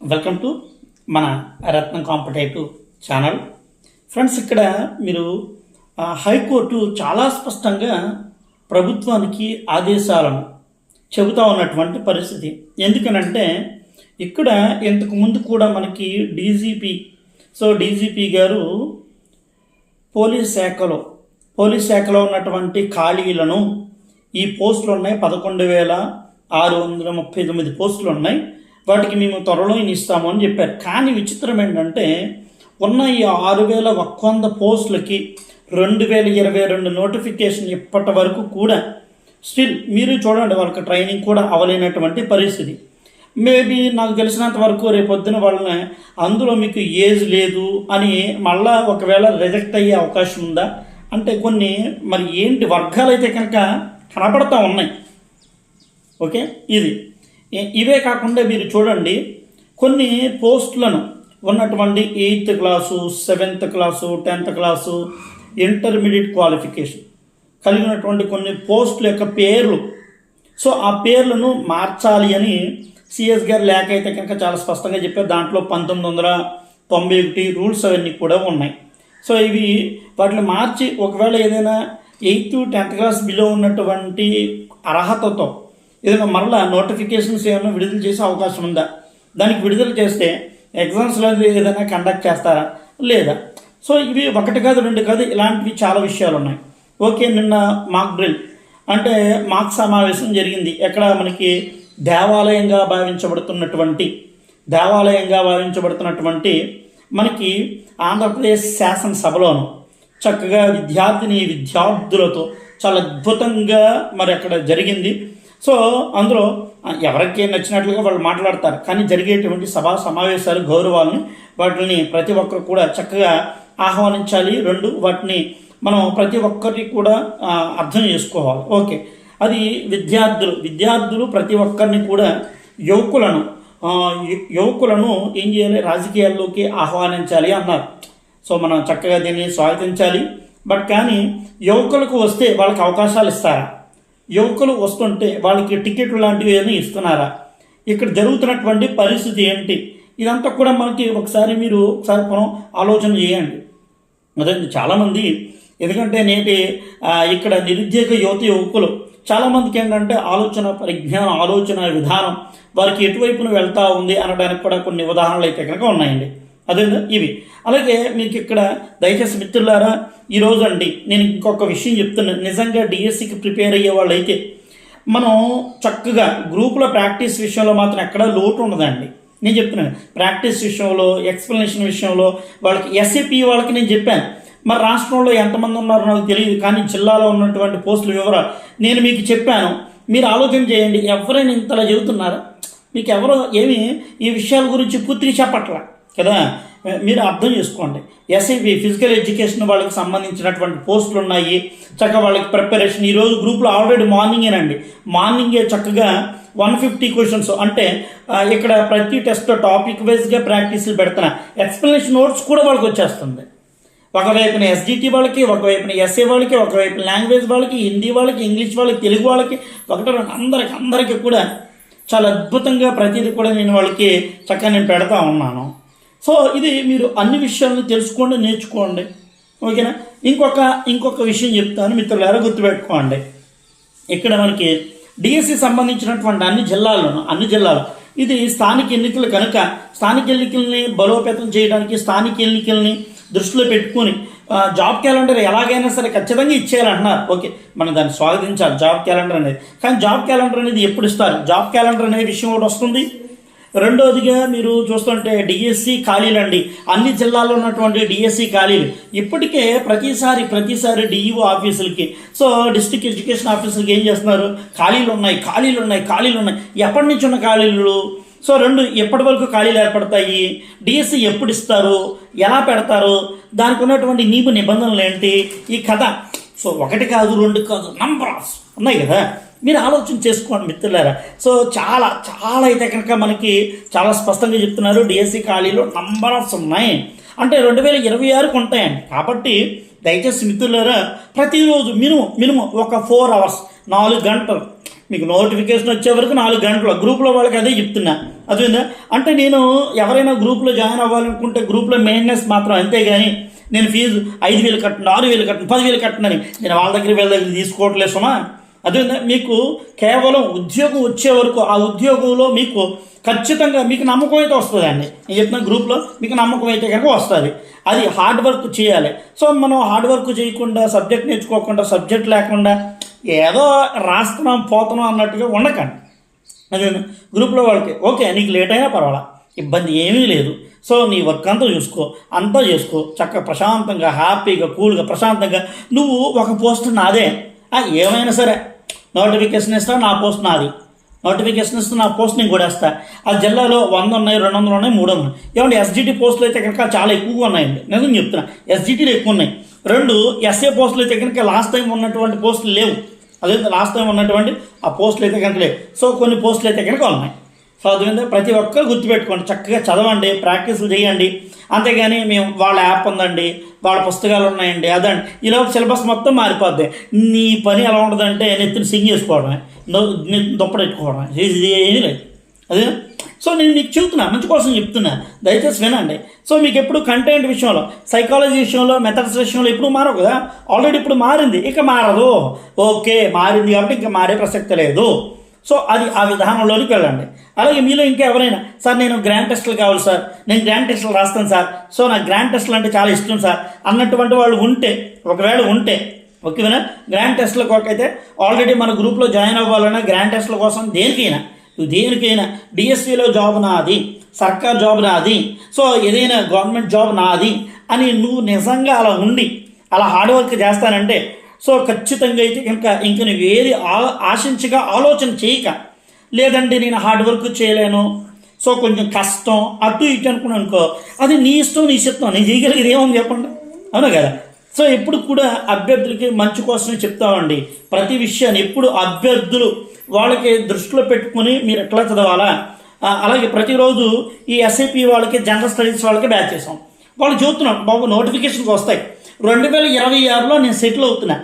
Welcome to మన రత్నం competitive channel. Friends ఇక్కడ మీరు హైకోర్టు చాలా స్పష్టంగా ప్రభుత్వానికి ఆదేశాలను చెబుతా ఉన్నటువంటి పరిస్థితి. ఎందుకనంటే ఇక్కడ ఇంతకు ముందు కూడా మనకి డీజీపీ సో డీజీపీ గారు పోలీస్ శాఖలో పోలీస్ శాఖలో ఉన్నటువంటి ఖాళీలను ఈ పోస్టులు ఉన్నాయి పదకొండు వేల ఆరు వందల ముప్పై తొమ్మిది పోస్టులు ఉన్నాయి వాటికి మేము త్వరలో ఇస్తాము అని చెప్పారు. కానీ విచిత్రం ఏంటంటే ఉన్న ఈ ఆరు వేల ఒక్క వంద పోస్టులకి రెండు వేల ఇరవై రెండు నోటిఫికేషన్ ఇప్పటి వరకు కూడా స్టిల్ మీరు చూడండి వాళ్ళకి ట్రైనింగ్ కూడా అవ్వలేనటువంటి పరిస్థితి. మేబీ నాకు తెలిసినంత వరకు రేపొద్దున వాళ్ళని అందులో మీకు ఏజ్ లేదు అని మళ్ళా ఒకవేళ రిజెక్ట్ అయ్యే అవకాశం ఉందా? అంటే కొన్ని మరి ఏంటి వర్గాలు అయితే కనుక కనపడతా ఉన్నాయి. ఓకే? ఇది. ఇవే కాకుండా మీరు చూడండి కొన్ని పోస్టులను ఉన్నటువంటి eighth class seventh class tenth class intermediate qualification కలిగినటువంటి కొన్ని పోస్టుల యొక్క పేర్లు. సో ఆ పేర్లను మార్చాలి అని సిఎస్ గారు లేక అయితే కనుక చాలా స్పష్టంగా చెప్పారు. దాంట్లో పంతొమ్మిది వందల తొంభై ఒకటి రూల్స్ అవన్నీ కూడా ఉన్నాయి. సో ఇవి వాటిని మార్చి ఒకవేళ ఏదైనా ఎయిత్ టెన్త్ క్లాస్ బిలో ఉన్నటువంటి అర్హతతో ఏదైనా మరలా నోటిఫికేషన్స్ ఏమైనా విడుదల చేసే అవకాశం ఉందా? దానికి విడుదల చేస్తే ఎగ్జామ్స్లో ఏదైనా కండక్ట్ చేస్తారా? లేదా? సో ఇవి ఒకటి కాదు రెండు కాదు ఇలాంటివి చాలా విషయాలు ఉన్నాయి. ఓకే నిన్న మాక్ డ్రిల్ అంటే మాక్ సమావేశం జరిగింది. ఎక్కడ మనకి దేవాలయంగా భావించబడుతున్నటువంటి దేవాలయంగా భావించబడుతున్నటువంటి మనకి ఆంధ్రప్రదేశ్ శాసనసభలోను చక్కగా విద్యార్థిని విద్యార్థులతో చాలా అద్భుతంగా మరి అక్కడ జరిగింది. సో అందులో ఎవరికి నచ్చినట్లుగా వాళ్ళు మాట్లాడతారు. కానీ జరిగేటువంటి సభా సమావేశాలు గౌరవాలని వాటిని ప్రతి ఒక్కరు కూడా చక్కగా ఆహ్వానించాలి. రెండు వాటిని మనం ప్రతి ఒక్కరికి కూడా అర్థం చేసుకోవాలి. ఓకే. అది విద్యార్థులు. విద్యార్థులు ప్రతి ఒక్కరిని కూడా యువకులను యువకులను ఏం చేయాలి? రాజకీయాల్లోకి ఆహ్వానించాలి అన్నారు. సో మనం చక్కగా దీన్ని స్వాగతించాలి. బట్ కానీ యువకులకు వస్తే వాళ్ళకి అవకాశాలు ఇస్తారా? యువకులు వస్తుంటే వాళ్ళకి టికెట్లు లాంటివి ఏమైనా ఇస్తున్నారా? ఇక్కడ జరుగుతున్నటువంటి పరిస్థితి ఏంటి? ఇదంతా కూడా మనకి ఒకసారి మీరు ఒకసారి మనం ఆలోచన చేయండి. అదే చాలామంది ఎందుకంటే నేటి ఇక్కడ నిరుద్యోగ యువత యువకులు చాలామందికి ఏంటంటే ఆలోచన పరిజ్ఞానం ఆలోచన విధానం వారికి ఎటువైపున వెళ్తా ఉంది అనడానికి కూడా కొన్ని ఉదాహరణలు అయితే కనుక ఉన్నాయండి. అదే ఇవి. అలాగే మీకు ఇక్కడ దయచేసి మిత్రులారా ఈరోజు అండి నేను ఇంకొక విషయం చెప్తున్నాను నిజంగా డిఎస్సికి ప్రిపేర్ అయ్యే వాళ్ళు అయితే మనం చక్కగా గ్రూపుల ప్రాక్టీస్ విషయంలో మాత్రం ఎక్కడా లోటు ఉండదండి. నేను చెప్తున్నాను ప్రాక్టీస్ విషయంలో ఎక్స్ప్లెనేషన్ విషయంలో వాళ్ళకి ఎస్ఏపి వాళ్ళకి నేను చెప్పాను. మరి రాష్ట్రంలో ఎంతమంది ఉన్నారో నాకు తెలియదు కానీ జిల్లాలో ఉన్నటువంటి పోస్టుల వివరాలు నేను మీకు చెప్పాను. మీరు ఆలోచన చేయండి ఎవరైనా ఇంతలా చెబుతున్నారా? మీకు ఎవరో ఏమి ఈ విషయాల గురించి పూర్తిగా చెప్పట్లా. కదా? మీరు అర్థం చేసుకోండి. ఎస్ఐవి ఫిజికల్ ఎడ్యుకేషన్ వాళ్ళకి సంబంధించినటువంటి పోస్టులు ఉన్నాయి. చక్కగా వాళ్ళకి ప్రిపరేషన్ ఈరోజు గ్రూప్లో ఆల్రెడీ మార్నింగేనండి మార్నింగే చక్కగా వన్ ఫిఫ్టీ క్వశ్చన్స్ అంటే ఇక్కడ ప్రతి టెస్ట్ టాపిక్ వైజ్గా ప్రాక్టీస్లు పెడుతున్నా. ఎక్స్ప్లెనేషన్ నోట్స్ కూడా వాళ్ళకి వచ్చేస్తుంది. ఒకవైపున ఎస్జిటి వాళ్ళకి ఒకవైపున ఎస్ఏ వాళ్ళకి ఒకవైపున లాంగ్వేజ్ వాళ్ళకి హిందీ వాళ్ళకి ఇంగ్లీష్ వాళ్ళకి తెలుగు వాళ్ళకి ఒకటో అందరికి అందరికీ కూడా చాలా అద్భుతంగా ప్రతిదీ కూడా నేను వాళ్ళకి చక్కగా నేను పెడతా ఉన్నాను. సో ఇది మీరు అన్ని విషయాలను తెలుసుకోండి నేర్చుకోండి. ఓకేనా? ఇంకొక ఇంకొక విషయం చెప్తాను మిత్రులారా గుర్తుపెట్టుకోండి ఇక్కడ మనకి డిఎస్సి సంబంధించినటువంటి అన్ని జిల్లాల్లోనూ అన్ని జిల్లాలు ఇది స్థానిక ఎన్నికలు కనుక స్థానిక ఎన్నికల్ని బలోపేతం చేయడానికి స్థానిక ఎన్నికల్ని దృష్టిలో పెట్టుకుని జాబ్ క్యాలెండర్ ఎలాగైనా సరే ఖచ్చితంగా ఇచ్చేయాలంటున్నారు. ఓకే మనం దాన్ని స్వాగతించాలి జాబ్ క్యాలెండర్ అనేది. కానీ జాబ్ క్యాలెండర్ అనేది ఎప్పుడు ఇస్తారు? జాబ్ క్యాలెండర్ అనే విషయం ఒకటి వస్తుంది. రెండోదిగా మీరు చూస్తుంటే డిఎస్సి ఖాళీలండి అన్ని జిల్లాల్లో ఉన్నటువంటి డిఎస్సి ఖాళీలు. ఇప్పటికే ప్రతిసారి ప్రతిసారి డిఈఓ ఆఫీసులకి సో డిస్ట్రిక్ట్ ఎడ్యుకేషన్ ఆఫీసులకి ఏం చేస్తున్నారు? ఖాళీలు ఉన్నాయి ఖాళీలు ఉన్నాయి ఖాళీలు ఉన్నాయి. ఎప్పటి నుంచి ఉన్న ఖాళీలు? సో రెండు ఎప్పటి వరకు ఖాళీలు ఏర్పడతాయి? డిఎస్సి ఎప్పుడు ఇస్తారు? ఎలా పెడతారు? దానికి ఉన్నటువంటి నీపు నిబంధనలు ఏంటి? ఈ కథ. సో ఒకటి కాదు రెండు కాదు నంబర్ ఆఫ్ ఉన్నాయి కదా? మీరు ఆలోచన చేసుకోండి మిత్రులారా. సో చాలా చాలా అయితే కనుక మనకి చాలా స్పష్టంగా చెప్తున్నారు. డిఎస్సి ఖాళీలో నంబర్ ఆఫ్స్ ఉన్నాయి. అంటే రెండు వేల ఇరవై ఆరుకు ఉంటాయండి కాబట్టి దయచేసి మిత్రులారా ప్రతిరోజు మినిమం మినిమం ఒక ఫోర్ అవర్స్ నాలుగు గంటలు. మీకు నోటిఫికేషన్ వచ్చే వరకు నాలుగు గంటలు. గ్రూప్లో వాళ్ళకి అదే చెప్తున్నా. అదేందా అంటే నేను ఎవరైనా గ్రూప్లో జాయిన్ అవ్వాలనుకుంటే గ్రూప్లో మెయింటెనెన్స్ మాత్రం అంతేగాని నేను ఫీజు ఐదు వేలు కట్టను ఆరు వేలు కట్టను పదివేలు కట్టనని నేను వాళ్ళ దగ్గర వీళ్ళ దగ్గర తీసుకోవట్లేదు సుమా. అదే మీకు కేవలం ఉద్యోగం వచ్చే వరకు ఆ ఉద్యోగంలో మీకు ఖచ్చితంగా మీకు నమ్మకం అయితే వస్తుంది అండి నేను చెప్పిన గ్రూప్లో మీకు నమ్మకం అయితే కనుక వస్తుంది. అది హార్డ్ వర్క్ చేయాలి. సో మనం హార్డ్ వర్క్ చేయకుండా సబ్జెక్ట్ నేర్చుకోకుండా సబ్జెక్ట్ లేకుండా ఏదో రాస్తున్నాం పోతున్నాం అన్నట్టుగా ఉండకండి. అదే గ్రూప్లో వాళ్ళకి ఓకే నీకు లేట్ అయినా పర్వాలా ఇబ్బంది ఏమీ లేదు. సో నీ వర్క్ అంతా చూసుకో అంతా చేసుకో చక్కగా ప్రశాంతంగా హ్యాపీగా కూల్గా ప్రశాంతంగా. నువ్వు ఒక పోస్ట్ నాదే. ఏమైనా సరే నోటిఫికేషన్ ఇస్తా నా పోస్ట్ నాది. నోటిఫికేషన్ ఇస్తే నా పోస్ట్ నేను కూడా వేస్తా ఆ జిల్లాలో వంద ఉన్నాయి రెండు వందలు ఉన్నాయి మూడు వందలు ఏమంటే ఎస్జిటి పోస్టులు అయితే కనుక చాలా ఎక్కువగా ఉన్నాయండి. నిజం చెప్తున్నా ఎస్జిటీలు ఎక్కువ ఉన్నాయి. రెండు ఎస్ఏ పోస్టులు అయితే కనుక లాస్ట్ టైం ఉన్నటువంటి పోస్టులు లేవు. అదే లాస్ట్ టైం ఉన్నటువంటి ఆ పోస్టులు అయితే కనుక లేవు. సో కొన్ని పోస్టులు అయితే కనుక ఉన్నాయి. సో అదేవిధంగా ప్రతి ఒక్కరు గుర్తుపెట్టుకోండి చక్కగా చదవండి ప్రాక్టీసులు చేయండి. అంతేగాని మేము వాళ్ళ యాప్ ఉందండి వాళ్ళ పుస్తకాలు ఉన్నాయండి అదండి. ఈలోపు సిలబస్ మొత్తం మారిపోద్ది. నీ పని ఎలా ఉండదంటే నెత్తిని సింగ్ చేసుకోవడమే దుప్పడెట్టుకోవడమే ఇది ఏమీ లేదు. అదే సో నేను మీకు చెబుతున్నా మంచి కోసం చెప్తున్నా. దయచేసి వినండి. సో మీకు ఎప్పుడు కంటెంట్ విషయంలో సైకాలజీ విషయంలో మెథడ్స్ విషయంలో ఎప్పుడు మారవు కదా? ఆల్రెడీ ఇప్పుడు మారింది. ఇక మారదు. ఓకే మారింది కాబట్టి ఇంకా మారే ప్రసక్తి లేదు. సో అది ఆ విధానంలోనికి వెళ్ళండి. అలాగే మీలో ఇంకా ఎవరైనా సార్ నేను గ్రాండ్ టెస్టులు కావాలి సార్. నేను గ్రాండ్ టెస్టులు రాస్తాను సార్. సో నాకు గ్రాండ్ టెస్టులు అంటే చాలా ఇష్టం సార్. అన్నటువంటి వాళ్ళు ఉంటే ఒకవేళ ఉంటే ఓకేనా? గ్రాండ్ టెస్ట్ల కొరకైతే ఆల్రెడీ మన గ్రూప్లో జాయిన్ అవ్వాలన్నా గ్రాండ్ టెస్ట్ల కోసం దేనికైనా నువ్వు దేనికైనా డిఎస్సిలో జాబ్ నాది సర్కార్ జాబ్ నాది సో ఏదైనా గవర్నమెంట్ జాబ్ నాది అని నువ్వు నిజంగా అలా ఉండి అలా హార్డ్ వర్క్ చేస్తానంటే సో ఖచ్చితంగా అయితే ఇంకా ఇంక నువ్వు ఏది ఆ ఆశించగా ఆలోచన చేయక లేదండి నేను హార్డ్ వర్క్ చేయలేను సో కొంచెం కష్టం అటు ఇటు అనుకున్నాను అనుకో అది నీ ఇష్టం నీ ఇష్టం నేను చేయగలిగేది ఏమని చెప్పండి? అవునా కదా? సో ఎప్పుడు కూడా అభ్యర్థులకి మంచి కోసమే చెప్తామండి ప్రతి విషయాన్ని ఎప్పుడు అభ్యర్థులు వాళ్ళకి దృష్టిలో పెట్టుకుని మీరు ఎట్లా చదవాలా? అలాగే ప్రతిరోజు ఈ ఎస్ఐపి వాళ్ళకి జనరల్ స్టడీస్ వాళ్ళకి బ్యాచ్ చేసాం. వాళ్ళు చూస్తున్నాం బాబు నోటిఫికేషన్స్ వస్తాయి. రెండు వేల ఇరవై ఆరులో నేను సెటిల్ అవుతున్నా.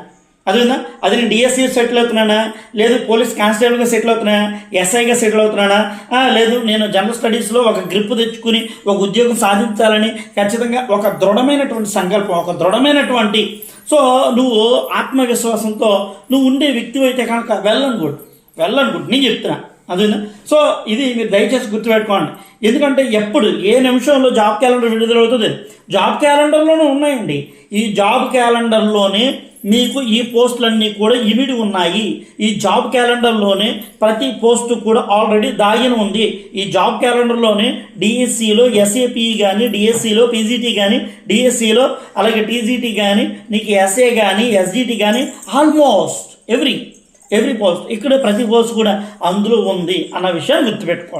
అదేనా? అది నేను డిఎస్సీ సెటిల్ అవుతున్నానా? లేదు పోలీస్ కానిస్టేబుల్గా సెటిల్ అవుతున్నానా? ఎస్ఐగా సెటిల్ అవుతున్నానా? లేదు నేను జనరల్ స్టడీస్లో ఒక గ్రిప్ తెచ్చుకుని ఒక ఉద్యోగం సాధించాలని ఖచ్చితంగా ఒక దృఢమైనటువంటి సంకల్పం ఒక దృఢమైనటువంటి. సో నువ్వు ఆత్మవిశ్వాసంతో నువ్వు ఉండే వ్యక్తి అయితే కనుక వెళ్ళను గుడ్ వెళ్ళను గుడ్ నేను చెప్తున్నా. అదేనా? సో ఇది మీరు దయచేసి గుర్తుపెట్టుకోండి. ఎందుకంటే ఎప్పుడు ఏ నిమిషంలో జాబ్ క్యాలెండర్ విడుదల అవుతుంది జాబ్ క్యాలెండర్లోనే ఉన్నాయండి. ఈ జాబ్ క్యాలెండర్లోనే మీకు ఈ పోస్టులన్నీ కూడా ఇమిడి ఉన్నాయి. ఈ జాబ్ క్యాలెండర్లోనే ప్రతి పోస్టు కూడా ఆల్రెడీ దాగిన ఉంది. ఈ జాబ్ క్యాలెండర్లోనే డిఎస్సిలో ఎస్ఏపి కానీ డిఎస్సిలో పీజీటీ కానీ డిఎస్సిలో అలాగే టీజీటీ కానీ నీకు ఎస్ఏ కానీ ఎస్జిటి కానీ ఆల్మోస్ట్ ఎవ్రీ ఎవ్రీ పోస్ట్. ఇక్కడ ప్రతి పోస్ట్ కూడా అందులో ఉంది అన్న విషయాన్ని గుర్తుపెట్టుకోండి.